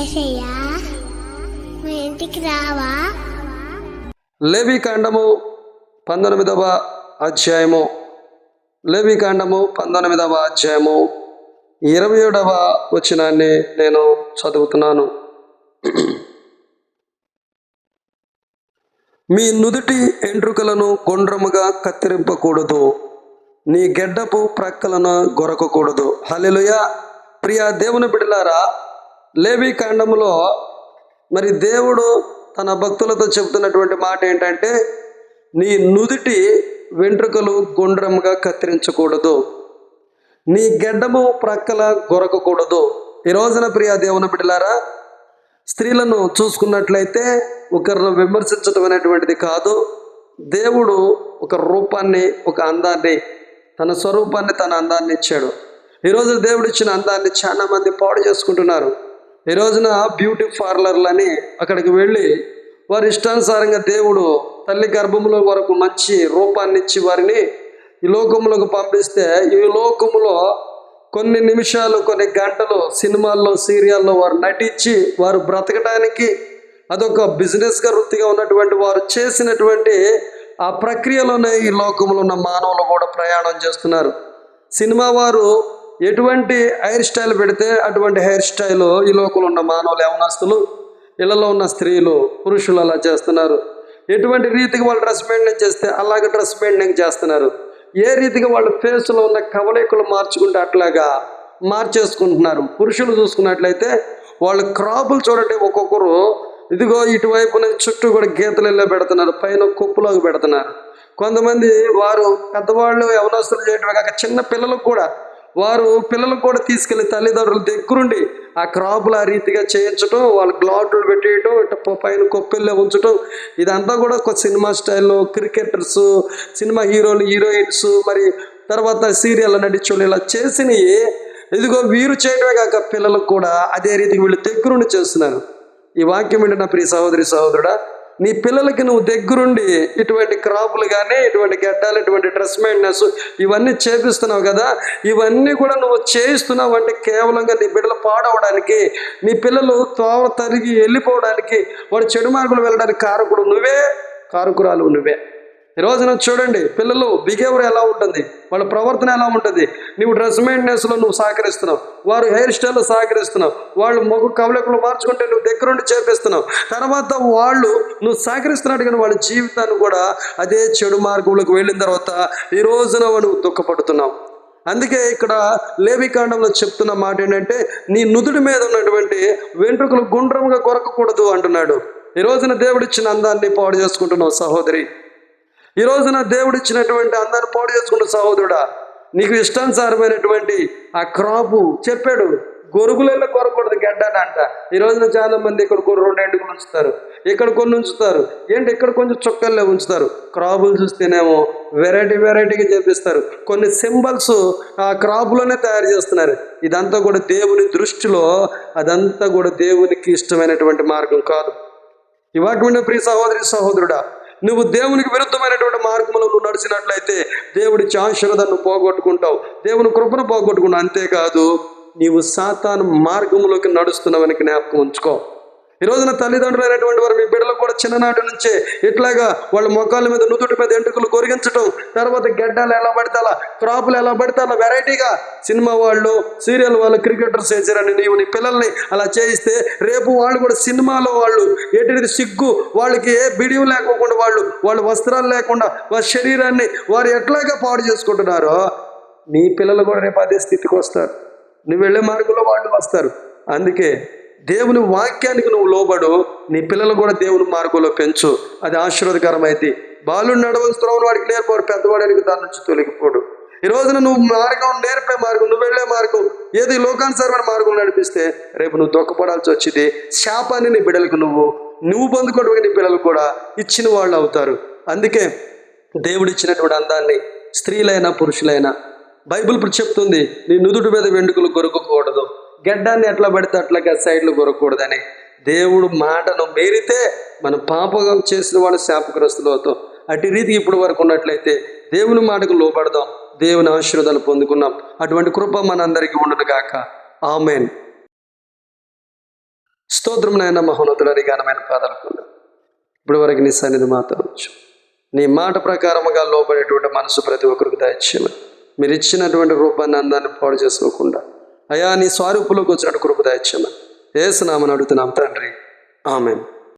ఏసయ్యా మా ఇంటికి రావా? లేవి కాండము పంతొమ్మిదవ అధ్యాయము. లేవి కాండము పంతొమ్మిదవ అధ్యాయము. ఇరవై ఏడవ వచనాన్ని నేను చదువుతున్నాను. మీ నుదుటి ఎంట్రుకలను గుండ్రముగా కత్తిరింపకూడదు. నీ గెడ్డపు ప్రక్కలను గొరకకూడదు. హలెలుయ ప్రియా దేవుని బిడ్డలారా లేవి కాండములో మరి దేవుడు తన భక్తులతో చెబుతున్నటువంటి మాట ఏంటంటే నీ నుదుటి వెంట్రుకలు గుండ్రముగా కత్తిరించకూడదు. నీ గెడ్డము ప్రక్కల గొరకకూడదు. ఈ రోజున ప్రియ దేవుని బిడ్డలారా స్త్రీలను చూసుకున్నట్లయితే ఒకరిని విమర్శించడం అనేటువంటిది కాదు. దేవుడు ఒక రూపాన్ని ఒక అందాన్ని తన స్వరూపాన్ని తన అందాన్ని ఇచ్చాడు. ఈరోజు దేవుడు ఇచ్చిన అందాన్ని చాలామంది పాడు చేసుకుంటున్నారు. ఈ రోజున బ్యూటీ పార్లర్లని అక్కడికి వెళ్ళి వారి ఇష్టానుసారంగా దేవుడు తల్లి గర్భంలో వరకు మంచి రూపాన్ని ఇచ్చి వారిని ఈ లోకములకు పంపిస్తే ఈ లోకములో కొన్ని నిమిషాలు కొన్ని గంటలు సినిమాల్లో సీరియల్లో వారు నటించి వారు బ్రతకడానికి అదొక బిజినెస్గా వృత్తిగా ఉన్నటువంటి వారు చేసినటువంటి ఆ ప్రక్రియలోనే ఈ లోకంలో ఉన్న మానవులు కూడా ప్రయాణం చేస్తున్నారు. సినిమా వారు ఎటువంటి హెయిర్ స్టైల్ పెడితే అటువంటి హెయిర్ స్టైల్ ఈ లోకంలో ఉన్న మానవులు యవనస్తులు ఇళ్ళలో ఉన్న స్త్రీలు పురుషులు అలా చేస్తున్నారు. ఎటువంటి రీతికి వాళ్ళు డ్రెస్ మెయింటైన్ చేస్తే అలాగే డ్రెస్ మెయింటైన్ చేస్తున్నారు. ఏ రీతిగా వాళ్ళ ఫేస్లో ఉన్న కవలికలు మార్చుకుంటే అట్లాగా మార్చేసుకుంటున్నారు. పురుషులు చూసుకున్నట్లయితే వాళ్ళ క్రాపులు చూడండి ఒక్కొక్కరు ఇదిగో ఇటువైపున చుట్టూ కూడా గీతలు వెళ్ళే పెడుతున్నారు పైన కుప్పులోకి పెడుతున్నారు. కొంతమంది వారు పెద్దవాళ్ళు యవనస్తులు చేయటమే కాక చిన్న పిల్లలకు కూడా వారు పిల్లలకు కూడా తీసుకెళ్ళి తల్లిదండ్రుల దగ్గరుండి ఆ క్రాపులు ఆ రీతిగా చేయించడం వాళ్ళు గ్లాట్లు పెట్టేయటం ఇట్లా పైన కొప్పెళ్ళే ఉంచడం ఇదంతా కూడా ఒక సినిమా స్టైల్లో క్రికెటర్స్ సినిమా హీరోలు హీరోయిన్స్ మరి తర్వాత సీరియల్ నటించోళ్ళు ఇలా చేసినవి ఇదిగో వీరు చేయడమే కాక పిల్లలకు కూడా అదే రీతికి వీళ్ళు దగ్గరుండి చేస్తున్నారు. ఈ వాక్యం ఏంటంటే నా ప్రియ సహోదరి సహోదరుడా నీ పిల్లలకి నువ్వు దగ్గరుండి ఇటువంటి క్రాపులు కానీ ఇటువంటి గడ్డాలు ఇటువంటి డ్రెస్ మెయింటెనెన్స్ ఇవన్నీ చేపిస్తున్నావు కదా ఇవన్నీ కూడా నువ్వు చేయిస్తున్నావు అంటే కేవలంగా నీ బిడ్డలు పాడవడానికి నీ పిల్లలు తోవ తరిగి వెళ్ళిపోవడానికి వాడు చెడు మార్గులు వెళ్ళడానికి కారకుడు నువ్వే కారకురాలు నువ్వే. ఈ రోజున చూడండి పిల్లలు బిహేవియర్ ఎలా ఉంటుంది? వాళ్ళ ప్రవర్తన ఎలా ఉంటుంది? నువ్వు డ్రెస్ మెయింటెనెన్స్లో నువ్వు సహకరిస్తున్నావు. వారు హెయిర్ స్టైల్లో సహకరిస్తున్నావు. వాళ్ళు మొగ్గు కవలకులు మార్చుకుంటే నువ్వు దగ్గరుండి చేపిస్తున్నావు. తర్వాత వాళ్ళు నువ్వు సహకరిస్తున్నాడు కానీ వాళ్ళ జీవితాన్ని కూడా అదే చెడు మార్గంలోకి వెళ్ళిన తర్వాత ఈ రోజున నువ్వు దుఃఖపడుతున్నావు. అందుకే ఇక్కడ లేవికాండంలో చెప్తున్న మాట ఏంటంటే నీ నుదుడి మీద ఉన్నటువంటి వెంట్రుకలు గుండ్రంగా కొరకకూడదు అంటున్నాడు. ఈ రోజున దేవుడిచ్చిన అందాన్ని పాడు చేసుకుంటున్నావు సహోదరి. ఈ రోజున దేవుడిచ్చినటువంటి అందాన్ని పాడు చేసుకున్న సహోదరుడా నీకు ఇష్టానుసారమైనటువంటి ఆ క్రాపు చెప్పాడు గొరుగులలో కొరకూడదు గడ్డని అంట. ఈ రోజున చాలా మంది ఇక్కడ కొన్ని రెండు ఎండుకలు ఉంచుతారు. ఇక్కడ కొన్ని ఉంచుతారు. ఏంటి? ఇక్కడ కొంచెం చుక్కల్లో ఉంచుతారు. క్రాపులు చూస్తేనేమో వెరైటీ వెరైటీగా చేపిస్తారు. కొన్ని సింబల్స్ ఆ క్రాపులోనే తయారు చేస్తున్నారు. ఇదంతా కూడా దేవుని దృష్టిలో అదంతా కూడా దేవునికి ఇష్టమైనటువంటి మార్గం కాదు. ఇవాటి వాక్యం ప్రియ సహోదరి సహోదరుడా నువ్వు దేవునికి విరుద్ధమైనటువంటి మార్గంలో నువ్వు నడిచినట్లయితే దేవుడి ఆశీర్వాదాన్ని పోగొట్టుకుంటావు. దేవుని కృపను పోగొట్టుకుంటావు. అంతేకాదు నీవు సాతాను మార్గంలోకి నడుస్తున్నావని జ్ఞాపకం ఉంచుకో. ఈ రోజున తల్లిదండ్రులు అయినటువంటి వారు మీ బిడ్డల కూడా చిన్ననాటి నుంచే ఇట్లాగా వాళ్ళ మొక్కల మీద నుదుటి మీద ఎంటుకలు కొరిగించడం తర్వాత గడ్డలు ఎలా పడతాలా క్రాపులు ఎలా పడతాలా వెరైటీగా సినిమా వాళ్ళు సీరియల్ వాళ్ళు క్రికెటర్స్ చేశారని నీవు నీ పిల్లల్ని అలా చేయిస్తే రేపు వాళ్ళు కూడా సినిమాలో వాళ్ళు ఎటువంటి సిగ్గు వాళ్ళకి ఏ బిడియం లేకోకుండా వాళ్ళు వాళ్ళ వస్త్రాలు లేకుండా వారి శరీరాన్ని వారు ఎట్లాగా పాడు చేసుకుంటున్నారో నీ పిల్లలు కూడా రేపు అదే స్థితికి వస్తారు. నువ్వు వెళ్ళే మార్గంలో వాళ్ళు వస్తారు. అందుకే దేవుని వాక్యానికి నువ్వు లోబడు నీ పిల్లలు కూడా దేవుని మార్గంలో పెంచు. అది ఆశీర్వదకరమైతే. బాలు నడవలసిన వాడికి నేర్పాడు పెద్దవాడానికి దాని నుంచి తొలగిపోడు. ఈ రోజున నువ్వు మార్గం నేర్పే మార్గం నువ్వు వెళ్ళే మార్గం ఏది లోకానుసారమైన మార్గం నడిపిస్తే రేపు నువ్వు దొక్కపడాల్సి వచ్చింది. శాపాన్ని నీ బిడ్డలకు నువ్వు నువ్వు పొందుకోవడం నీ పిల్లలు కూడా ఇచ్చిన వాళ్ళు అవుతారు. అందుకే దేవుడిచ్చినటువంటి అందాన్ని స్త్రీలైనా పురుషులైనా బైబిల్ చెప్తుంది నీ నుదుటి మీద వెండుకలు కొరకకూడదు. గడ్డాన్ని ఎట్లా పడితే అట్లాగా సైడ్లు కొరకూడదని దేవుడు మాటను మేరితే మనం పాపగా చేసిన వాళ్ళు శాపగ్రస్తులు అవుతాం. అటు రీతికి ఇప్పుడు వరకు ఉన్నట్లయితే దేవుని మాటకు లోపడదాం దేవుని ఆశీర్వాదాలు పొందుకున్నాం. అటువంటి కృప మనందరికీ ఉండదు కాక ఆమెన్. స్తోత్రం నాయన మహోన్నతులని ఘనమైన పాదాలకు ఇప్పటి వరకు నీ సన్నిధి మాత్రం నీ మాట ప్రకారముగా లోపడేటువంటి మనసు ప్రతి ఒక్కరికి దాచిన మీరు ఇచ్చినటువంటి రూపాన్ని అందాన్ని పాడు చేసుకోకుండా అయా నీ స్వారూపులోకి వచ్చినట్టు కృప ఏసునామని అడుగుతున్నాం తండ్రి. ఆమెను.